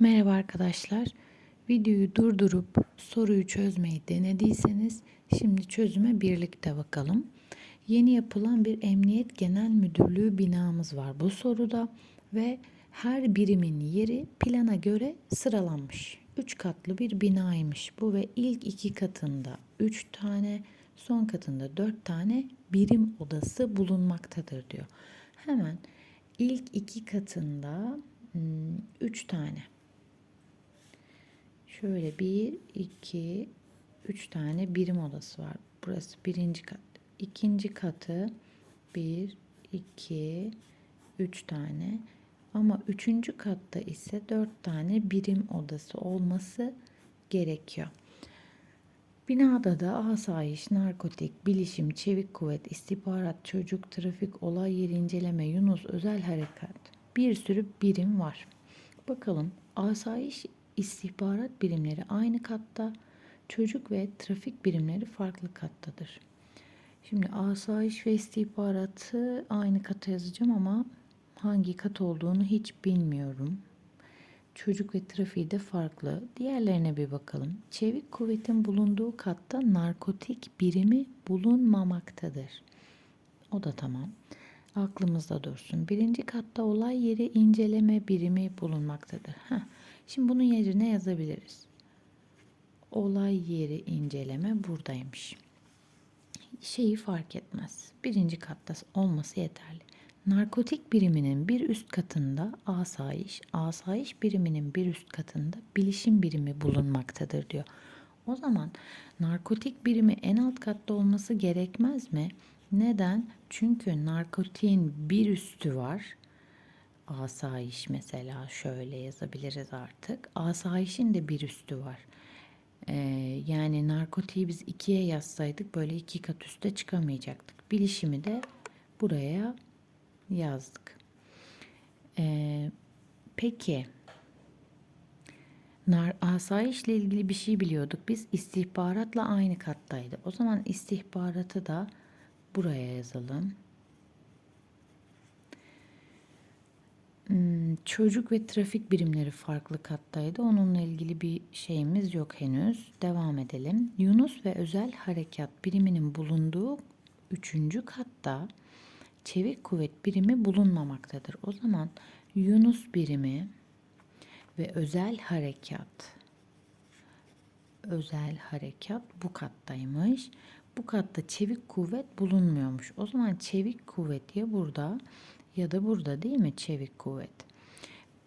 Merhaba arkadaşlar. Videoyu durdurup soruyu çözmeyi denediyseniz şimdi çözüme birlikte bakalım. Yeni yapılan bir Emniyet Genel Müdürlüğü binamız var bu soruda ve her birimin yeri plana göre sıralanmış. 3 katlı bir binaymış bu ve ilk iki katında 3 tane, son katında 4 tane birim odası bulunmaktadır diyor. Hemen ilk iki katında 3 tane Şöyle bir, iki, üç tane birim odası var. Burası birinci kat. İkinci katı bir, iki, üç tane. Ama üçüncü katta ise dört tane birim odası olması gerekiyor. Binada da asayiş, narkotik, bilişim, çevik kuvvet, istihbarat, çocuk, trafik, olay yeri inceleme, Yunus, özel harekat bir sürü birim var. Bakalım asayiş istihbarat birimleri aynı katta, çocuk ve trafik birimleri farklı kattadır. Şimdi asayiş ve istihbaratı aynı kata yazacağım ama hangi kat olduğunu hiç bilmiyorum. Çocuk ve trafiği de farklı. Diğerlerine bir bakalım. Çevik kuvvetin bulunduğu katta narkotik birimi bulunmamaktadır. O da tamam. Aklımızda dursun. Birinci katta olay yeri inceleme birimi bulunmaktadır. Heh. Şimdi bunun yerine yazabiliriz. Olay yeri inceleme buradaymış. Şeyi fark etmez. Birinci katta olması yeterli. Narkotik biriminin bir üst katında asayiş, asayiş biriminin bir üst katında bilişim birimi bulunmaktadır diyor. O zaman narkotik birimi en alt katta olması gerekmez mi? Neden? Çünkü narkotiğin bir üstü var asayiş mesela şöyle yazabiliriz artık. Asayişin de bir üstü var. Ee, yani narkotiği biz ikiye yazsaydık böyle iki kat üste çıkamayacaktık. Bilişimi de buraya yazdık. Ee, peki nar asayişle ilgili bir şey biliyorduk. Biz istihbaratla aynı kattaydı. O zaman istihbaratı da buraya yazalım. Hmm, çocuk ve trafik birimleri farklı kattaydı. Onunla ilgili bir şeyimiz yok henüz. Devam edelim. Yunus ve özel harekat biriminin bulunduğu üçüncü katta çevik kuvvet birimi bulunmamaktadır. O zaman Yunus birimi ve özel harekat özel harekat bu kattaymış. Bu katta çevik kuvvet bulunmuyormuş. O zaman çevik kuvvet ya burada ya da burada değil mi çevik kuvvet?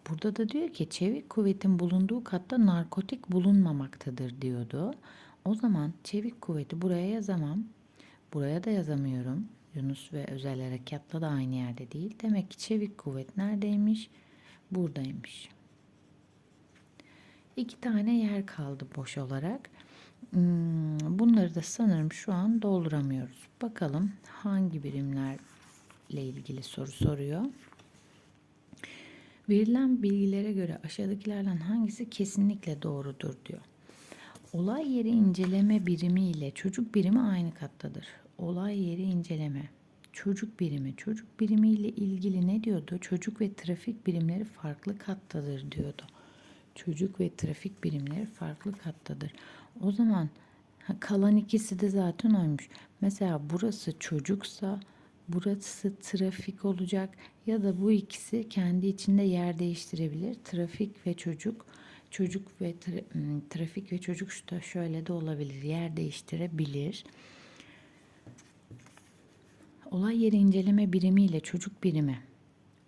Burada da diyor ki çevik kuvvetin bulunduğu katta narkotik bulunmamaktadır diyordu. O zaman çevik kuvveti buraya yazamam. Buraya da yazamıyorum. Yunus ve özel harekatla da aynı yerde değil. Demek ki çevik kuvvet neredeymiş? Buradaymış. İki tane yer kaldı boş olarak. Hmm, bunları da sanırım şu an dolduramıyoruz. Bakalım hangi birimler ile ilgili soru soruyor. Verilen bilgilere göre aşağıdakilerden hangisi kesinlikle doğrudur diyor. Olay yeri inceleme birimi ile çocuk birimi aynı kattadır. Olay yeri inceleme. Çocuk birimi. Çocuk birimi ile ilgili ne diyordu? Çocuk ve trafik birimleri farklı kattadır diyordu. Çocuk ve trafik birimleri farklı kattadır. O zaman kalan ikisi de zaten oymuş. Mesela burası çocuksa burası trafik olacak ya da bu ikisi kendi içinde yer değiştirebilir. Trafik ve çocuk, çocuk ve tra hmm, trafik ve çocuk da şöyle de olabilir. Yer değiştirebilir. Olay yeri inceleme birimi ile çocuk birimi.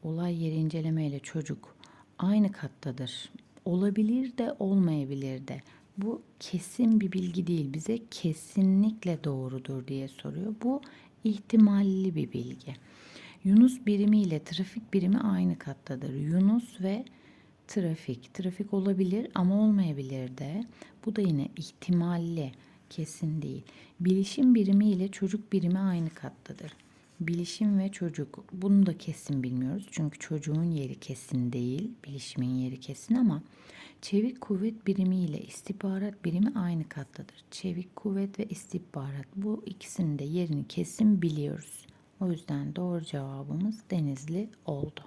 Olay yeri inceleme ile çocuk aynı kattadır. Olabilir de olmayabilir de. Bu kesin bir bilgi değil. Bize kesinlikle doğrudur diye soruyor. Bu ihtimalli bir bilgi. Yunus birimi ile trafik birimi aynı kattadır. Yunus ve trafik. Trafik olabilir ama olmayabilir de. Bu da yine ihtimalli, kesin değil. Bilişim birimi ile çocuk birimi aynı kattadır. Bilişim ve çocuk. Bunu da kesin bilmiyoruz. Çünkü çocuğun yeri kesin değil. Bilişimin yeri kesin ama çevik kuvvet birimi ile istihbarat birimi aynı kattadır. Çevik kuvvet ve istihbarat. Bu ikisinin de yerini kesin biliyoruz. O yüzden doğru cevabımız Denizli oldu.